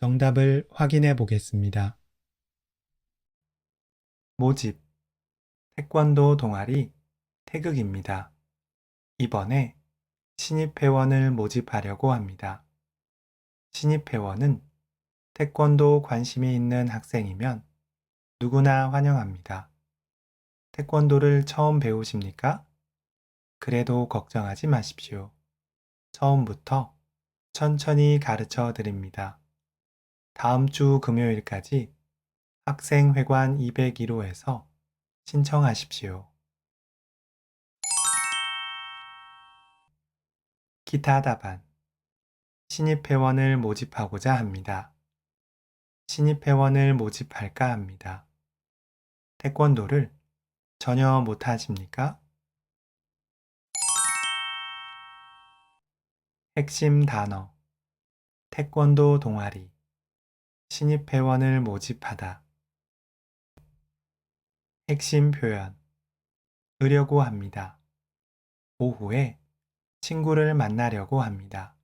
정답을 확인해 보겠습니다. 모집 태권도 동아리 태극입니다. 이번에 신입 회원을 모집하려고 합니다. 신입 회원은 태권도 관심이 있는 학생이면 누구나 환영합니다. 태권도를 처음 배우십니까? 그래도 걱정하지 마십시오. 처음부터 천천히 가르쳐 드립니다. 다음 주 금요일까지 학생회관 201호에서 신청하십시오. 기타 답안 신입회원을 모집하고자 합니다. 신입회원을 모집할까 합니다. 태권도를 전혀 못하십니까? 핵심 단어 태권도 동아리 신입회원을 모집하다 핵심 표현 으려고 합니다. 오후에 친구를 만나려고 합니다.